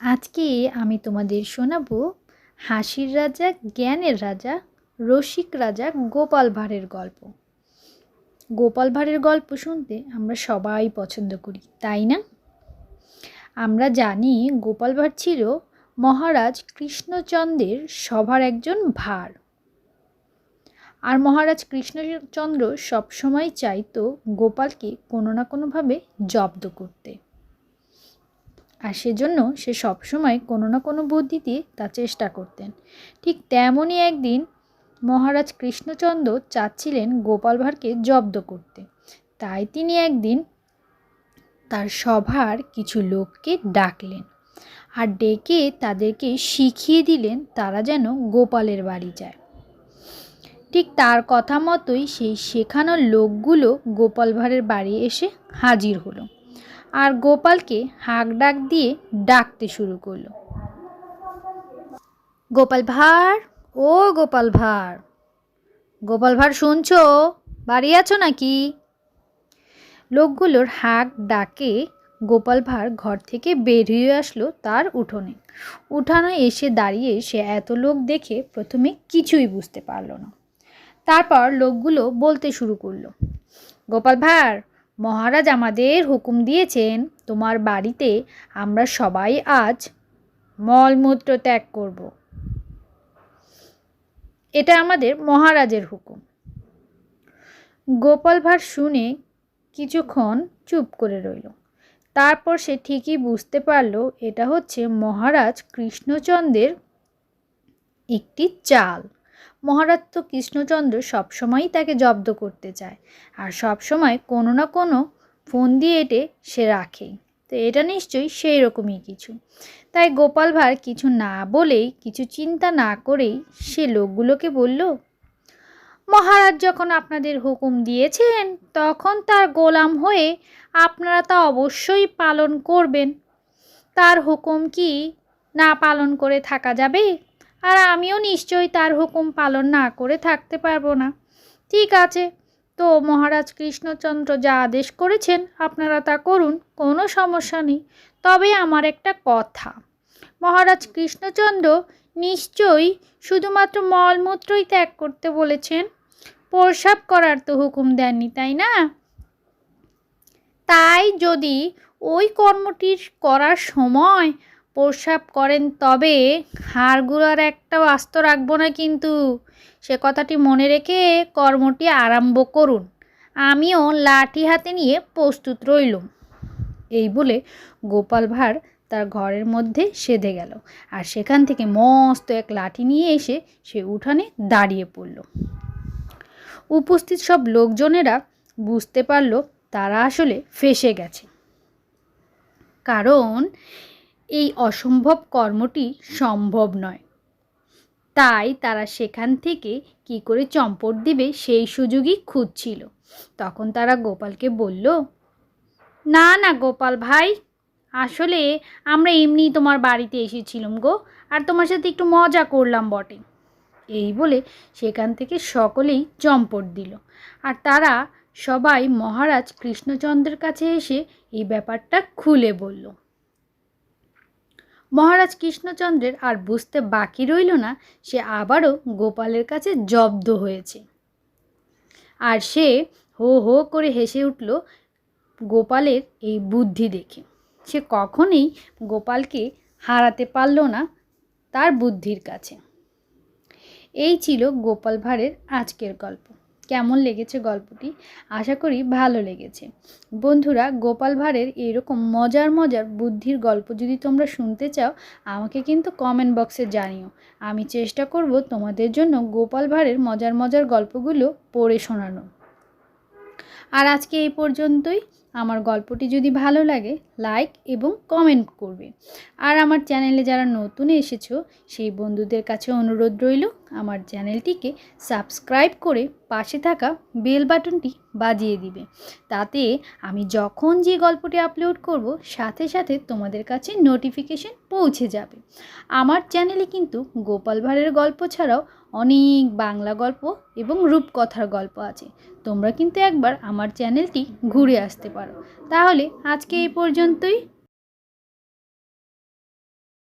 আজকে আমি তোমাদের শোনাবো হাসির রাজা, জ্ঞানের রাজা, রসিক রাজা, গোপাল ভাঁড়ের গল্প। গোপাল ভাঁড়ের গল্প শুনতে আমরা সবাই পছন্দ করি, তাই না? আমরা জানি গোপাল ভাঁড় ছিল মহারাজ কৃষ্ণচন্দ্রের সভার একজন ভার আর মহারাজ কৃষ্ণচন্দ্র সবসময় চাইতো গোপালকে কোনো না কোনোভাবে জব্দ করতে। আর সেজন্য সে সবসময় কোনো না কোনো বুদ্ধিতে তা চেষ্টা করতেন। ঠিক তেমনই একদিন মহারাজ কৃষ্ণচন্দ্র চাচ্ছিলেন গোপাল ভাঁড়কে জব্দ করতে। তাই তিনি একদিন তার সভার কিছু লোককে ডাকলেন আর ডেকে তাদেরকে শিখিয়ে দিলেন তারা যেন গোপালের বাড়ি যায়। ঠিক তার কথা মতোই সেই শেখানোর লোকগুলো গোপাল ভাঁড়ের বাড়ি এসে হাজির হলো। আর গোপালকে হাঁক ডাক দিয়ে ডাকতে শুরু করল। গোপাল ভাঁড়, ও গোপাল ভাঁড়। গোপাল ভাঁড়, শুনছো? বাড়ি আছো নাকি? লোকগুলোর হাঁক ডাকে গোপাল ভাঁড় ঘর থেকে বের হয়ে আসলো তার উঠোনে। উঠানে এসে দাঁড়িয়ে সে এত লোক দেখে প্রথমে কিছুই বুঝতে পারল না। তারপর লোকগুলো বলতে শুরু করল, গোপাল ভাঁড় মহারাজ আমাদের হুকুম দিয়েছেন, তোমার বাড়িতে আমরা সবাই আজ মলমূত্র ত্যাগ করব। এটা আমাদের মহারাজের হুকুম। গোপাল ভাঁড় শুনে কিছুক্ষণ চুপ করে রইল। তারপর সে ঠিকই বুঝতে পারল, এটা হচ্ছে মহারাজ কৃষ্ণচন্দ্রের একটি চাল। মহারাজ তো কৃষ্ণচন্দ্র সবসময়ই তাকে জব্দ করতে চায়। আর সবসময় কোনো না কোনো ফোন দিয়ে এটে সে রাখেই। তো এটা নিশ্চয়ই সেই রকমই কিছু। তাই গোপাল ভাঁড় কিছু না বলেই, কিছু চিন্তা না করেই সে লোকগুলোকে বলল, মহারাজ যখন আপনাদের হুকুম দিয়েছেন, তখন তার গোলাম হয়ে আপনারা তা অবশ্যই পালন করবেন। তার হুকুম কি না পালন করে থাকা যাবে? আর আমিও নিশ্চয়ই তার হুকুম পালন না করে থাকতে পারব না। ঠিক আছে, তো মহারাজ কৃষ্ণচন্দ্র যা আদেশ করেছেন, আপনারা তা করুন, কোনো সমস্যা নেই। তবে আমার একটা কথা, মহারাজ কৃষ্ণচন্দ্র নিশ্চয়ই শুধুমাত্র মলমূত্রই ত্যাগ করতে বলেছেন। প্রসাব করার তো হুকুম দেননি, তাই না? তাই যদি ওই কর্মটির করার সময় প্রসাব করেন, তবে হাড়গুলোর একটা আস্ত রাখব না কিন্তু। সে কথাটি মনে রেখে কর্মটি আরম্ভ করুন। আমিও লাঠি হাতে নিয়ে প্রস্তুত রইলুম। এই বলে গোপাল ভাঁড় তার ঘরের মধ্যে সেধে গেল। আর সেখান থেকে মস্ত এক লাঠি নিয়ে এসে সে উঠানে দাঁড়িয়ে পড়ল। উপস্থিত সব লোকজনেরা বুঝতে পারল তারা আসলে ফেসে গেছে। কারণ এই অসম্ভব কর্মটি সম্ভব নয়। তাই তারা সেখান থেকে কি করে চম্পট দিবে সেই সুযোগই খুঁজছিল। তখন তারা গোপালকে বলল, না না গোপাল ভাই, আসলে আমরা এমনি তোমার বাড়িতে এসেছিলাম গো, আর তোমার সাথে একটু মজা করলাম বটে। এই বলে সেখান থেকে সকলেই চম্পট দিল। আর তারা সবাই মহারাজ কৃষ্ণচন্দ্রের কাছে এসে এই ব্যাপারটা খুলে বলল। মহারাজ কৃষ্ণচন্দ্রের আর বুঝতে বাকি রইল না, সে আবারও গোপালের কাছে জব্দ হয়েছে। আর সে হো হো করে হেসে উঠল গোপালের এই বুদ্ধি দেখে। সে কখনোই গোপালকে হারাতে পারল না তার বুদ্ধির কাছে। এই ছিল গোপাল ভাঁড়ের আজকের গল্প। কেমন লেগেছে গল্পটি? আশা করি ভালো লেগেছে। বন্ধুরা, গোপাল ভাঁড়ের এইরকম মজার মজার বুদ্ধির গল্প যদি তোমরা শুনতে চাও, আমাকে কিন্তু কমেন্ট বক্সে জানিও। আমি চেষ্টা করব তোমাদের জন্য গোপাল ভাঁড়ের মজার মজার গল্পগুলো পড়ে শোনানো আর আজকে এই পর্যন্তই। আমার গল্পটি যদি ভালো লাগে, লাইক এবং কমেন্ট করবে। আর আমার চ্যানেলে যারা নতুন এসেছ, সেই বন্ধুদের কাছে অনুরোধ রইল, আমার চ্যানেলটিকে সাবস্ক্রাইব করে পাশে থাকা বেল বাটনটি বাজিয়ে দিবে। তাতে আমি যখন যে গল্পটি আপলোড করব, সাথে সাথে তোমাদের কাছে নোটিফিকেশন পৌঁছে যাবে। আমার চ্যানেলে কিন্তু গোপাল ভাঁড়ের গল্প ছাড়াও অনেক বাংলা গল্প এবং রূপকথার গল্প আছে। তোমরা কিন্তু একবার আমার চ্যানেলটি ঘুরে আসতে পারো তাহলে আজকে এই পর্যন্তই।